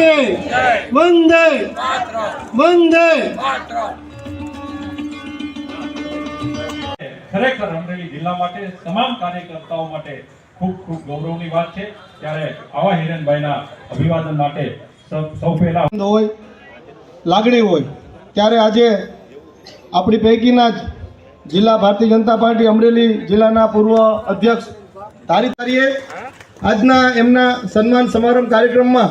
કે વંદે. વંદે. ખરેખર અમરેલી જિલ્લા માટે તમામ કાર્યકર્તાઓ માટે ખૂબ ખૂબ ગૌરવની વાત છે. ત્યારે આવા હિરેનભાઈના અભિવાદન માટે સૌ સૌ પહેલા હોય લાગણી હોય ત્યારે આજે આપણી પૈકીના જ જિલ્લા ભારતીય જનતા પાર્ટી અમરેલી જિલ્લાના પૂર્વ અધ્યક્ષ તારી તારીએ આજના એમના સન્માન સમારંભ કાર્યક્રમમાં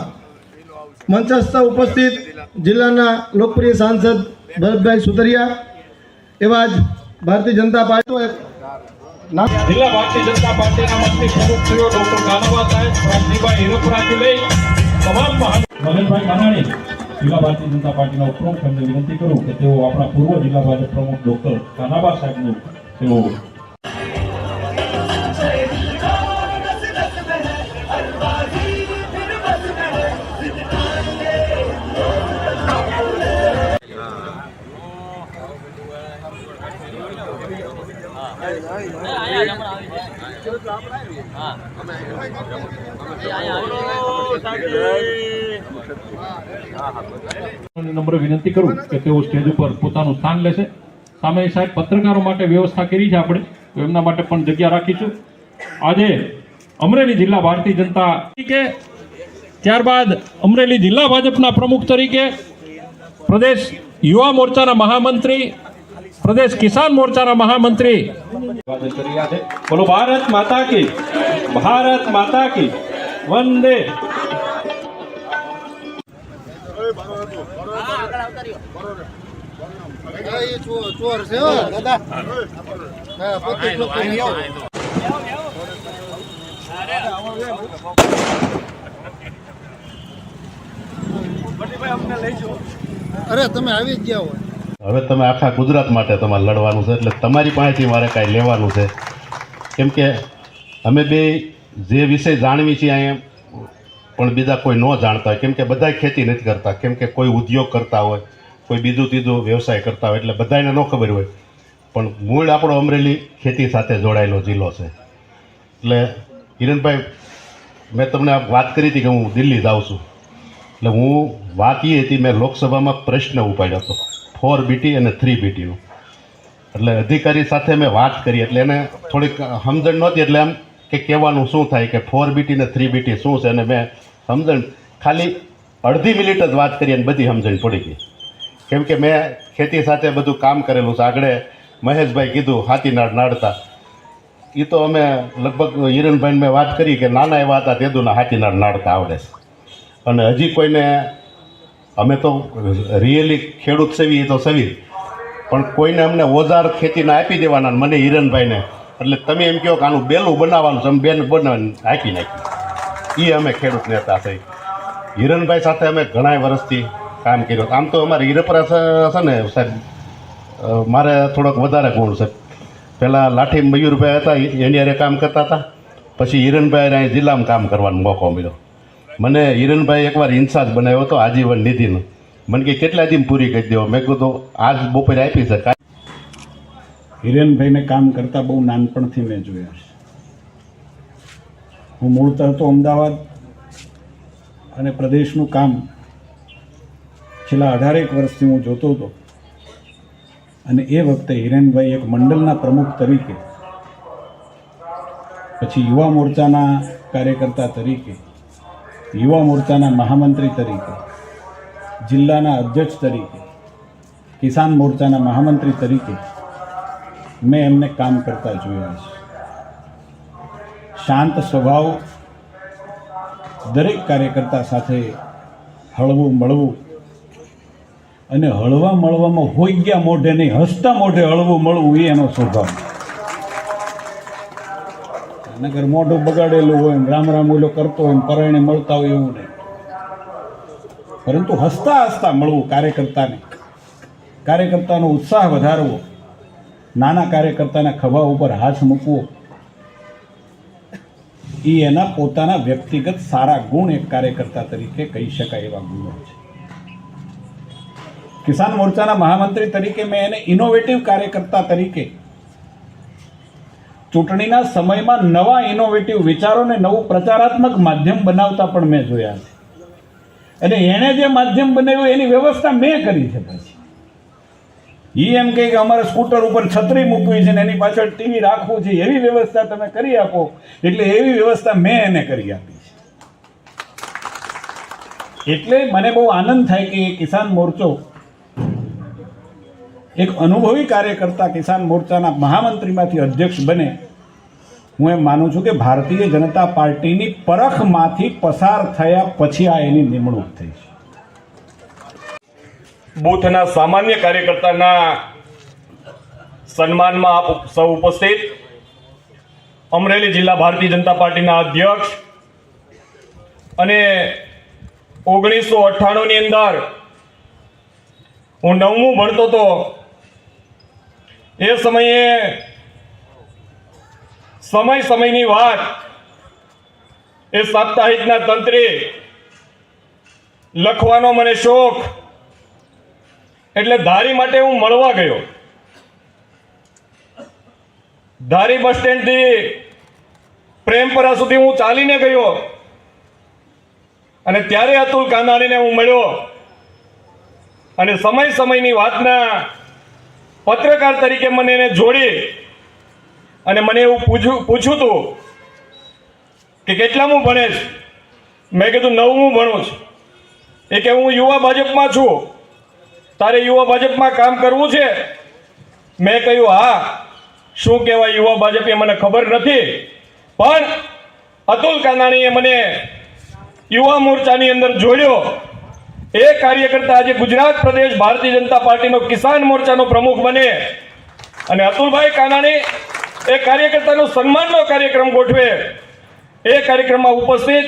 મંચસ્થ ઉપસ્થિત જિલ્લાના લોકપ્રિય સાંસદ ભરતભાઈ સુતરિયા એવા જ ભારતીય જનતા પાર્ટી જિલ્લા ભારતીય જનતા પાર્ટીના મંત્રી પ્રમુખ શ્રીઓ ડોક્ટર કાનાવા સાહેબ રાજજીભાઈ હિરોપરાથી લઈ તમામ મગનભાઈ કાનાણી જિલ્લા ભારતીય જનતા પાર્ટીના ઉપપ્રમુખ એમને વિનંતી કરું કે તેઓ આપણા પૂર્વ જિલ્લા ભાજપ પ્રમુખ ડોક્ટર કાનાબા સાહેબનું તેઓ નમ્ર વિનંતી કરું કે તેઓ સ્ટેજ ઉપર પોતાનું સ્થાન લેશે. સામે સાહેબ પત્રકારો માટે વ્યવસ્થા કરી છે આપણે. એમના માટે પણ જગ્યા રાખીશું. આજે અમરેલી જિલ્લા ભારતીય જનતા તરીકે, ત્યારબાદ અમરેલી જિલ્લા ભાજપના પ્રમુખ તરીકે, પ્રદેશ યુવા મોરચાના મહામંત્રી પ્રદેશ કિસાન મોરચાના મહામંત્રી અભિવાદન કરી રહ્યા છે બોલો ભારત માતા કી ભારત માતા કી વંદે અરે તમે આવી જ ગયા હોય. હવે તમે આખા ગુજરાત માટે તમારે લડવાનું છે એટલે તમારી પાસેથી મારે કાંઈ લેવાનું છે. કેમ કે અમે બે જે વિષય જાણવી છીએ અહીંયા, પણ બીજા કોઈ ન જાણતા હોય. કેમ કે બધા ખેતી નથી કરતા. કેમ કે કોઈ ઉદ્યોગ કરતા હોય, કોઈ બીજું ત્રીજું વ્યવસાય કરતા હોય, એટલે બધાને ન ખબર હોય. પણ મૂળ આપણો અમરેલી ખેતી સાથે જોડાયેલો જિલ્લો છે. એટલે હિરણભાઈ મેં તમને વાત કરી હતી કે હું દિલ્હી જાઉં છું. એટલે હું વાત એ હતી, મેં લોકસભામાં પ્રશ્ન ઉપાડ્યો હતો. ફોર બીટી અને થ્રી બીટીનું એટલે અધિકારી સાથે મેં વાત કરી, એટલે એને થોડીક સમજણ નહોતી, એટલે એમ કે કહેવાનું શું થાય કે ફોર બીટી ને થ્રી બીટી શું છે, અને મેં સમજણ ખાલી અડધી મિનિટ જ વાત કરી અને બધી સમજણ પડી ગઈ. કેમ કે મેં ખેતી સાથે બધું કામ કરેલું છે. આગળ મહેશભાઈ કીધું હાથીનાળ નાડતા એ તો અમે લગભગ હિરણભાઈને મેં વાત કરી કે નાના એવા હતા તેદુના હાથીનાળ નાડતા આવડે છે. અને હજી કોઈને અમે તો રિયલી ખેડૂત સેવી, એ તો સેવી. પણ કોઈને અમને ઓઝાર ખેતીના આપી દેવાના મને હિરણભાઈને. એટલે તમે એમ કહો કે આનું બેલું બનાવવાનું છે, અમે બેન બનાવીને હાંકી નાખી એ અમે ખેડૂત નેતા થઈ. હિરણભાઈ સાથે અમે ઘણા વર્ષથી કામ કર્યું આમ તો અમારે હીરપરા છે ને સાહેબ મારે થોડોક વધારે ગુણ છે. પહેલાં લાઠી મયુરભાઈ હતા, એની હારે કામ કરતા હતા. પછી હિરણભાઈને અહીં જિલ્લામાં કામ કરવાનો મોકો મળ્યો. મને હિરણભાઈ એકવાર ઇન્ચાર્જ બનાવ્યો હતો આજીવન નિધિનો. મને કે કેટલા દિન પૂરી કરી દેવો? મેં કીધું, આજ બપોરે આપી કાંઈ હિરેનભાઈને કામ કરતા બહુ નાનપણથી મેં જોયા હું મૂળતર તો અમદાવાદ અને પ્રદેશનું કામ છેલ્લા અઢારેક વર્ષથી હું જોતો હતો. અને એ વખતે હિરેનભાઈ એક મંડળના પ્રમુખ તરીકે, પછી યુવા મોરચાના કાર્યકર્તા તરીકે યુવા મોરચાના મહામંત્રી તરીકે, જિલ્લાના અધ્યક્ષ તરીકે, કિસાન મોરચાના મહામંત્રી તરીકે મેં એમને કામ કરતા જોયા છે. શાંત સ્વભાવ દરેક કાર્યકર્તા સાથે હળવું મળવું અને હળવા મળવામાં હોઈ ગયા મોઢે નહીં, હસતા મોઢે હળવું મળવું એ એનો સ્વભાવ નગર મોઢું બગાડેલું હોય રામ રામ ઓલો કરતો હોય પરણે મળતા હોય એવું નહીં. પરંતુ હસતા હસતા મળવું કાર્યકર્તાને. કાર્યકર્તાનો ઉત્સાહ વધારવો. નાના કાર્યકર્તાના ખભા ઉપર હાથ મૂકવો. એ એના પોતાના વ્યક્તિગત સારા ગુણ એક કાર્યકર્તા તરીકે કહી શકાય એવા ગુણો છે. કિસાન મોરચાના મહામંત્રી તરીકે મેં એને ઇનોવેટિવ કાર્યકર્તા તરીકે ચૂંટણીના સમયમાં નવા ઇનોવેટિવ વિચારોને નવું પ્રચારાત્મક માધ્યમ બનાવતા પણ મેં જોયા છે. અને એણે જે માધ્યમ બનાવ્યું એની વ્યવસ્થા મેં કરી છે પછી. એ એમ કહે કે અમારે સ્કૂટર ઉપર છત્રી મૂકવી છે ને એની પાછળ ટીવી રાખવું છે, એવી વ્યવસ્થા તમે કરી આપો. એટલે એવી વ્યવસ્થા મેં એને કરી આપી છે. એટલે મને બહુ આનંદ થાય કે એ કિસાન મોરચો એક અનુભવી કાર્યકર્તા કિસાન મોરચાના મહામંત્રીમાંથી અધ્યક્ષ બને. હું એમ માનું છું કે ભારતીય જનતા પાર્ટીની પરખમાંથી પસાર થયા પછી આ એની નિમણૂક થઈ છે. બૂથના સામાન્ય કાર્યકર્તાના સન્માનમાં આપ સૌ ઉપસ્થિત. અમરેલી જિલ્લા ભારતીય જનતા પાર્ટીના અધ્યક્ષ અને ઓગણીસો અઠ્ઠાણુંની અંદર હું નવમું ભણતો હતો એ સમયે સમય સમયની વાત એ સાપ્તાહિકના તંત્રે લખવાનો મને શોખ. એટલે ધારી માટે હું મળવા ગયો. ધારી બસ સ્ટેન્ડથી પ્રેમપરા સુધી હું ચાલીને ગયો. અને ત્યારે અતુલ કાનાણીને હું મળ્યો. અને સમય સમયની વાતના પત્રકાર તરીકે મને એને જોડી અને મને એવું પૂછ્યું પૂછ્યું હતું કે કેટલામું ભણેશ મેં કીધું, નવમું ભણું છું. એ કે હું યુવા ભાજપમાં છું. તારે યુવા ભાજપમાં કામ કરવું છે? મેં કહ્યું, હા. શું કહેવાય, યુવા ભાજપ એ મને ખબર નથી. પણ અતુલ કાનાણીએ મને યુવા મોરચાની અંદર જોડ્યો. એ કાર્યકર્તા આજે ગુજરાત પ્રદેશ ભારતીય જનતા પાર્ટીનો કિસાન મોરચાનો પ્રમુખ બને. અને અતુલભાઈ કાનાણી એ કાર્યકર્તાનો સન્માનનો કાર્યક્રમ ગોઠવે. એ કાર્યક્રમમાં ઉપસ્થિત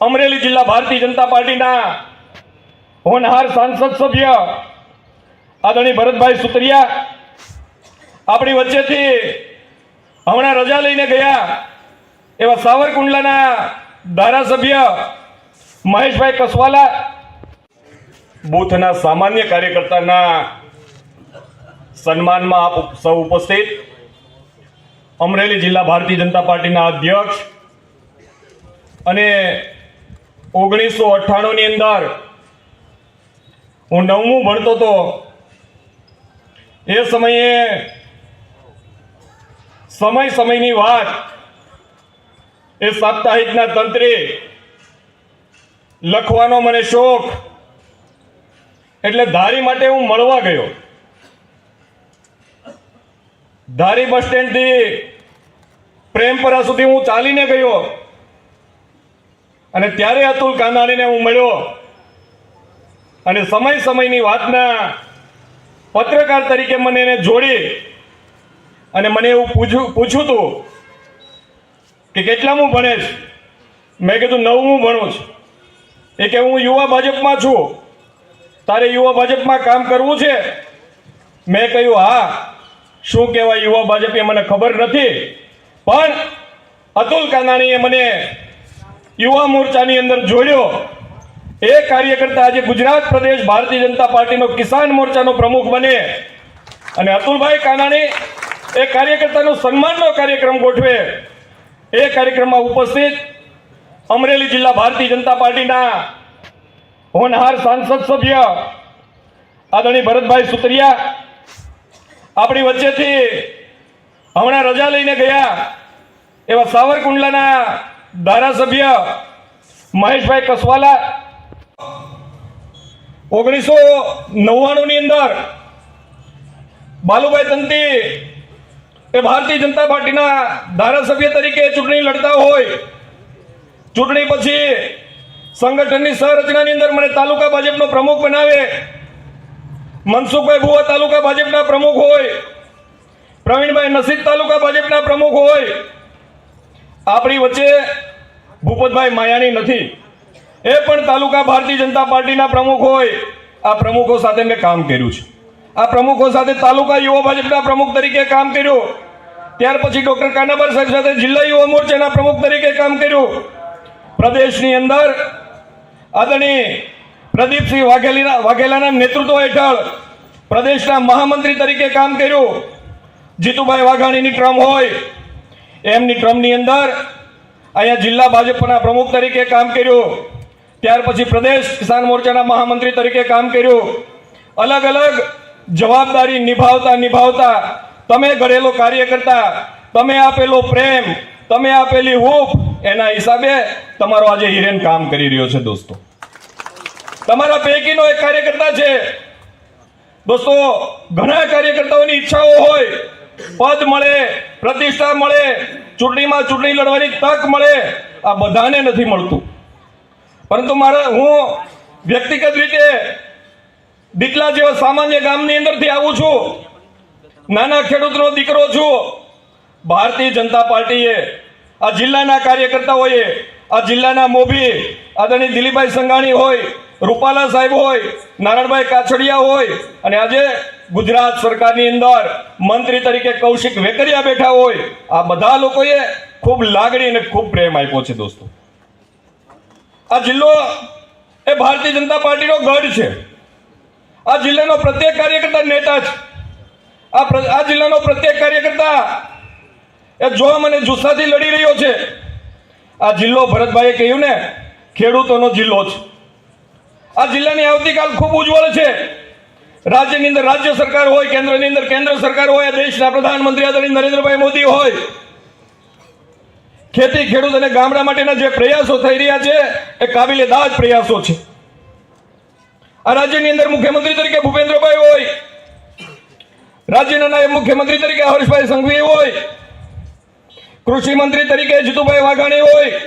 અમરેલી જિલ્લા ભારતીય જનતા પાર્ટીના હોનહાર સાંસદ સભ્ય આદરણી ભરતભાઈ સુતરિયા આપણી વચ્ચેથી હમણાં રજા લઈને ગયા એવા સાવરકુંડલાના ધારાસભ્ય મહેશભાઈ કસવાલા બૂથના સામાન્ય કાર્યકર્તાના સન્માનમાં આપ સૌ ઉપસ્થિત. અમરેલી જિલ્લા ભારતીય જનતા પાર્ટીના અધ્યક્ષ અને ઓગણીસો અઠ્ઠાણુંની અંદર હું નવમું ભણતો હતો. એ સમયે સમય સમયની વાત એ સાપ્તાહિકના તંત્રે લખવાનો મને શોખ એટલે ધારી માટે હું મળવા ગયો. ધારી બસ સ્ટેન્ડથી પ્રેમપરા સુધી હું ચાલીને ગયો. અને ત્યારે અતુલ કાનાણીને હું મળ્યો. અને સમય સમયની વાતના પત્રકાર તરીકે મને એને જોડી અને મને એવું પૂછ્યું પૂછ્યું હતું કે કેટલામું ભણેશ? મેં કીધું, નવમું ભણું છું. એ કે હું યુવા ભાજપમાં છું. તારે યુવા ભાજપમાં કામ કરવું છે? મેં કહ્યું, હા. શું કહેવાય યુવા ભાજપ એ મને ખબર નથી. પણ અતુલ કાનાણીએ મને યુવા મોરચાની અંદર જોડ્યો. એ કાર્યકર્તા આજે ગુજરાત પ્રદેશ ભારતીય જનતા પાર્ટીનો કિસાન મોરચાનો પ્રમુખ બને. અને અતુલભાઈ કાનાણી એ કાર્યકર્તાનો સન્માનનો કાર્યક્રમ ગોઠવે. એ કાર્યક્રમમાં ઉપસ્થિત અમરેલી જિલ્લા ભારતીય જનતા પાર્ટીના હોનહાર સાંસદ સભ્ય આદરણીય ભરતભાઈ સુતરિયા આપણી વચ્ચેથી હમણાં રજા લઈને ગયા એવા સાવરકુંડલાના ધારાસભ્ય મહેશભાઈ કસવાલા. ઓગણીસો નવ્વાણુંની અંદર બાલુભાઈ તંતી એ ભારતીય જનતા પાર્ટીના ધારાસભ્ય તરીકે ચૂંટણી લડતા હોય. ચૂંટણી પછી સંગઠનની સંરચનાની અંદર મને તાલુકા ભાજપનો પ્રમુખ બનાવે. મનસુખભાઈ ભુવા તાલુકા ભાજપના પ્રમુખ હોય. પ્રવીણભાઈ નસીદ તાલુકા ભાજપના પ્રમુખ હોય. આપણી વચ્ચે ભૂપતભાઈ માયાણી નથી. એ પણ તાલુકા ભારતીય જનતા પાર્ટીના પ્રમુખ હોય. આ પ્રમુખો સાથે મેં કામ કર્યું છે. આ પ્રમુખો સાથે તાલુકા યુવા ભાજપના પ્રમુખ તરીકે કામ કર્યું. ત્યાર પછી ડોક્ટર કાનાબર સાહેબ સાથે જિલ્લા યુવા મોરચાના પ્રમુખ તરીકે કામ કર્યું. પ્રદેશની અંદર આદરણીય પ્રદીપસિંહ વાઘેલીના વાઘેલાના નેતૃત્વ હેઠળ પ્રદેશના મહામંત્રી તરીકે કામ કર્યું. જીતુભાઈ વાઘાણીની ટ્રમ હોય, એમની ટ્રમની અંદર અહીંયા જિલ્લા ભાજપના પ્રમુખ તરીકે કામ કર્યું. ત્યાર પછી પ્રદેશ કિસાન મોરચાના મહામંત્રી તરીકે કામ કર્યું. અલગ અલગ જવાબદારી નિભાવતા નિભાવતા તમે ઘડેલો કાર્ય કરતા, તમે આપેલો પ્રેમ, તમે આપેલી હૂફ એના હિસાબે તમારો આજે હિરેન કામ કરી રહ્યો છે, દોસ્તો. તમારા પૈકીનો એક કાર્યકર્તા છે. દોસ્તો, ઘણા કાર્યકર્તાઓની ઈચ્છાઓ હોય. પદ મળે, પ્રતિષ્ઠા મળે, ચૂંટણીમાં ચૂંટણી લડવાની તક મળે, આ બધાને નથી મળતું. પરંતુ મારે, હું વ્યક્તિગત રીતે દીકલા જેવા સામાન્ય ગામની અંદરથી આવું છું. નાના ખેડૂતનો દીકરો છું. ભારતીય જનતા પાર્ટીએ આ જિલ્લાના કાર્યકર્તાઓએ, આ જિલ્લાના મોભી, આદરણીય દિલીપભાઈ સંઘાણી હોય, રૂપાલા સાહેબ હોય, નારાયણભાઈ કાછડિયા હોય, અને આજે ગુજરાત સરકારની અંદર મંત્રી તરીકે કૌશિક વેકરિયા બેઠા હોય, આ બધા લોકોએ ખૂબ લાગણી અને ખૂબ પ્રેમ આપ્યો છે દોસ્તો. આ જિલ્લો એ ભારતીય જનતા પાર્ટીનો ગઢ છે. આ જિલ્લાનો પ્રત્યેક કાર્યકર્તા નેતા છે આ જિલ્લાનો પ્રત્યેક કાર્યકર્તા એ જોમ અને જુસ્સાથી લડી રહ્યો છે. આ જિલ્લો ભરતભાઈએ કહ્યું ને, ખેડૂતોનો જિલ્લો છે આ જિલ્લાની આવતીકાલ ખૂબ ઉજ્જવળ છે. રાજ્યની અંદર રાજ્ય સરકાર હોય, કેન્દ્રની અંદર કેન્દ્ર સરકાર હોય દેશના પ્રધાનમંત્રી આદરણીય નરેન્દ્રભાઈ મોદી હોય. ખેતી ખેડૂત અને ગામડા માટેના જે પ્રયાસો થઈ રહ્યા છે, એ કાબિલે દાજ પ્રયાસો છે. આ રાજ્યની અંદર મુખ્યમંત્રી તરીકે ભૂપેન્દ્રભાઈ હોય. રાજ્યના નાયબ મુખ્યમંત્રી તરીકે હર્ષભાઈ સંઘવી હોય. કૃષિ મંત્રી તરીકે જીતુભાઈ વાઘાણી હોય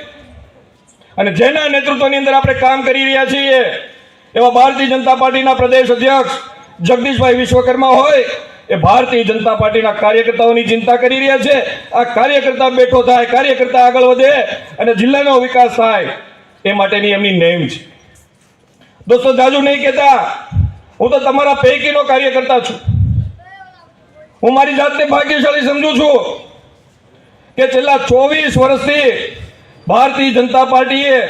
અને જેના નેતૃત્વની અંદર આપણે કામ કરી રહ્યા છીએ, એવા ભારતીય જનતા પાર્ટીના પ્રદેશ અધ્યક્ષ જગદીશભાઈ વિશ્વકર્મા હોય, એ ભારતીય જનતા પાર્ટીના કાર્યકર્તાઓની ચિંતા કરી રહ્યા છે. આ કાર્યકર્તા બેઠો થાય, કાર્યકર્તા આગળ વધે અને જિલ્લાનો વિકાસ થાય, એ માટેની એમની નેમ છે. દોસ્તો, જાજુ નહીં કહેતા, હું તો તમારા પૈકીનો કાર્યકર્તા છું. હું મારી જાતને ભાગ્યશાળી સમજુ છું. કે છેલ્લા ચોવીસ વર્ષથી ભારતીય જનતા પાર્ટીએ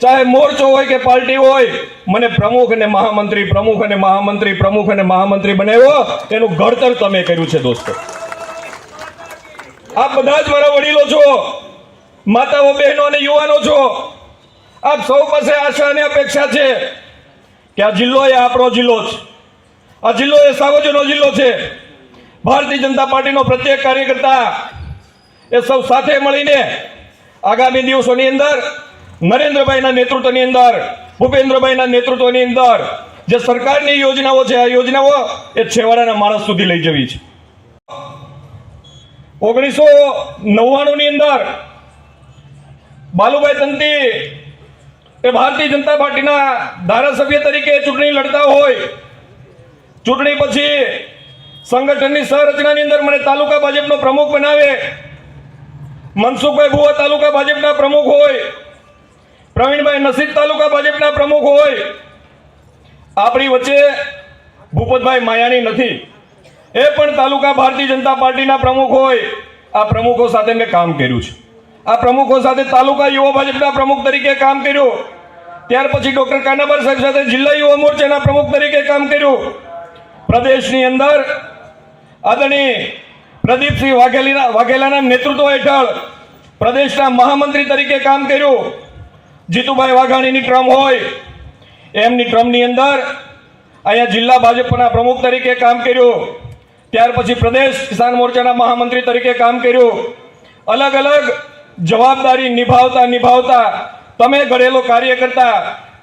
ચાહે મોરચો હોય કે પાર્ટી હોય, મને પ્રમુખ અને મહામંત્રી, પ્રમુખ અને મહામંત્રી, પ્રમુખ અને મહામંત્રી બનાવ્યો, એનું ઘડતર તમે કર્યું છે દોસ્તો. આપ બધા જ મારા વડીલો છો, માતાઓ, બહેનો અને યુવાનો છો. આપ સૌ પાસે આશા અને અપેક્ષા છે કે આ જિલ્લો એ આપણો જિલ્લો છે આ જિલ્લો એ સાવજનો જિલ્લો છે. ભારતીય જનતા પાર્ટીનો પ્રત્યેક કાર્યકર્તા એ સૌ સાથે મળીને આગામી દિવસોની અંદર નરેન્દ્રભાઈના નેતૃત્વની અંદર, ભૂપેન્દ્રભાઈના નેતૃત્વની અંદર જે સરકારની યોજનાઓ છે, આ યોજનાઓ એ છેવાડાના માણસ સુધી લઈ જવી છે. ઓગણીસો નવ્વાણુંની અંદર બાલુભાઈ તંતી એ ભારતીય જનતા પાર્ટીના ધારાસભ્ય તરીકે ચૂંટણી લડતા હોય, ચૂંટણી પછી સંગઠનની સંરચનાની અંદર મને તાલુકા ભાજપનો પ્રમુખ બનાવે મનસુખભાઈ ભુવા તાલુકા ભાજપના પ્રમુખ હોય, પ્રવીણભાઈ નસીબ તાલુકા ભાજપના પ્રમુખ હોય, આપણી વચ્ચે ભૂપતભાઈ માયાણી નથી. એ પણ તાલુકા ભારતીય જનતા પાર્ટીના પ્રમુખ હોય. આ પ્રમુખો સાથે મેં કામ કર્યું છે. આ પ્રમુખો સાથે તાલુકા યુવા ભાજપના પ્રમુખ તરીકે કામ કર્યું. ત્યાર પછી ડોક્ટર કાનાબર સાહેબ સાથે જિલ્લા યુવા મોરચાના પ્રમુખ તરીકે કામ કર્યું. પ્રદેશની અંદર આદરણીય પ્રદીપસિંહ વાઘેલીના વાઘેલાના નેતૃત્વ હેઠળ પ્રદેશના મહામંત્રી તરીકે કામ કર્યું. જીતુભાઈ વાઘાણીની ટ્રમ હોય, એમની ટ્રમની અંદર અહીંયા જિલ્લા ભાજપના પ્રમુખ તરીકે કામ કર્યું. ત્યાર પછી પ્રદેશ કિસાન મોરચાના મહામંત્રી તરીકે કામ કર્યું. અલગ અલગ જવાબદારી નિભાવતા નિભાવતા તમે ઘડેલો કાર્ય કરતા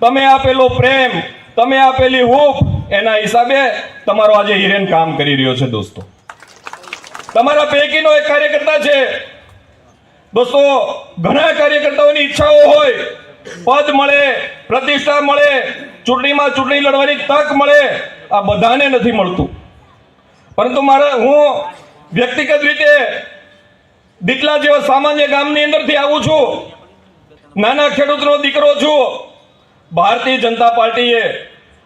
તમે આપેલો પ્રેમ, તમે આપેલી હૂફ, એના હિસાબે તમારો આજે હિરેન કામ કરી રહ્યો છે દોસ્તો. તમારા પૈકીનો એક કાર્યકર્તા છે. દોસ્તો, ઘણા કાર્યકર્તાઓની ઈચ્છાઓ હોય. પદ મળે, પ્રતિષ્ઠા મળે, ચૂંટણીમાં ચૂંટણી લડવાની તક મળે, આ બધાને નથી મળતું. પરંતુ મારે, હું વ્યક્તિગત રીતે દીકલા જેવા સામાન્ય ગામની અંદરથી આવું છું. નાના ખેડૂતનો દીકરો છું. ભારતીય જનતા પાર્ટીએ,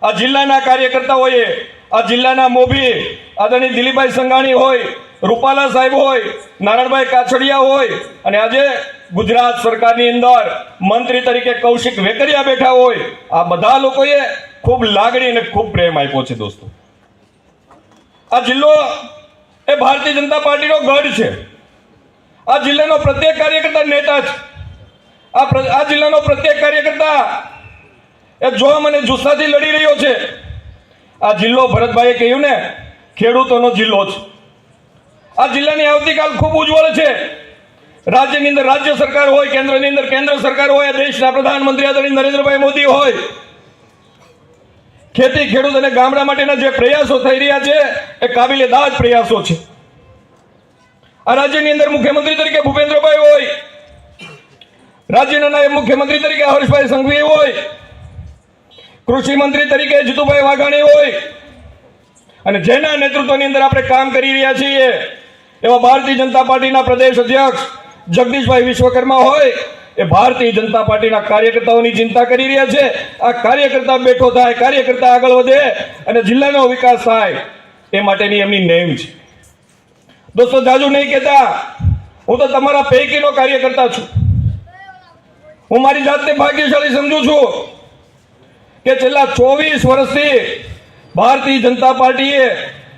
આ જિલ્લાના કાર્યકર્તાઓએ, આ જિલ્લાના મોભી, આદરણીય દિલીપભાઈ સંઘાણી હોય રૂપાલા સાહેબ હોય, નારાયણભાઈ કાછડિયા હોય, અને આજે ગુજરાત સરકારની અંદર મંત્રી તરીકે કૌશિક વેકરિયા બેઠા હોય, આ બધા લોકોએ ખૂબ લાગણી અને ખૂબ પ્રેમ આપ્યો છે દોસ્તો. આ જિલ્લો એ ભારતીય જનતા પાર્ટીનો ગઢ છે. આ જિલ્લાનો પ્રત્યેક કાર્યકર્તા નેતા છે. આ આ જિલ્લાનો પ્રત્યેક કાર્યકર્તા એ જોમ અને જુસ્સાથી લડી રહ્યો છે. આ જિલ્લો ભરતભાઈએ કહ્યું ને, ખેડૂતોનો જિલ્લો છે. આ જિલ્લાની આવતીકાલ ખૂબ ઉજ્જવળ છે. રાજ્યની અંદર રાજ્ય સરકાર હોય, કેન્દ્રની અંદર કેન્દ્ર સરકાર હોય દેશના પ્રધાનમંત્રી આદરણીય નરેન્દ્રભાઈ મોદી હોય. ખેતી, ખેડૂત અને ગામડા માટેના જે પ્રયાસો થઈ રહ્યા છે, એ કાબિલે દાદ પ્રયાસો છે. આ રાજ્યની અંદર મુખ્યમંત્રી તરીકે ભૂપેન્દ્રભાઈ હોય, રાજ્યના નાયબ મુખ્યમંત્રી તરીકે હર્ષભાઈ સંઘવી હોય, કૃષિ મંત્રી તરીકે જીતુભાઈ વાઘાણી હોય. અને જેના નેતૃત્વની અંદર આપણે કામ કરી રહ્યા છીએ એવા ભારતીય જનતા પાર્ટીના પ્રદેશ અધ્યક્ષ જગદીશભાઈ વિશ્વકર્મા હોય, એ ભારતીય જનતા પાર્ટીના કાર્યકર્તાઓની ચિંતા કરી રહ્યા છે. આ કાર્યકર્તા બેઠો થાય, કાર્યકર્તા આગળ વધે અને જિલ્લાનો વિકાસ થાય, એ માટેની એમની નેમ છે. દોસ્તો, જાજુ નહીં કહેતા, હું તો તમારા પૈકીનો કાર્યકર્તા છું. હું મારી જાતને ભાગ્યશાળી સમજુ છું કે છેલ્લા ચોવીસ વર્ષથી ભારતીય જનતા પાર્ટીએ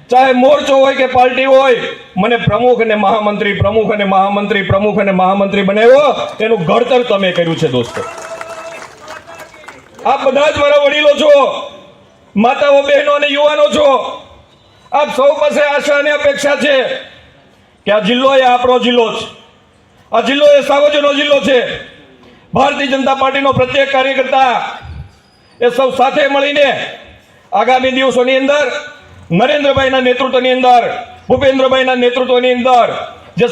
ચાહે મોરચો હોય કે પાર્ટી હોય, મને પ્રમુખ અને મહામંત્રી, પ્રમુખ અને મહામંત્રી, પ્રમુખ અને મહામંત્રી બનાવ્યો, એનું ઘડતર તમે કર્યું છે દોસ્તો. આપ બધા જ મારા વડીલો છો, માતાઓ, બહેનો અને યુવાનો છો. આપ સૌ પાસે આશા અને અપેક્ષા છે કે આ જિલ્લો એ આપણો જિલ્લો છે આ જિલ્લો એ સાવજનો જિલ્લો છે. ભારતીય જનતા પાર્ટીનો પ્રત્યેક કાર્યકર્તા એ સૌ સાથે મળીને આગામી દિવસોની અંદર નરેન્દ્રભાઈના નેતૃત્વની અંદર ભૂપેન્દ્રભાઈના નેતૃત્વની અંદર જે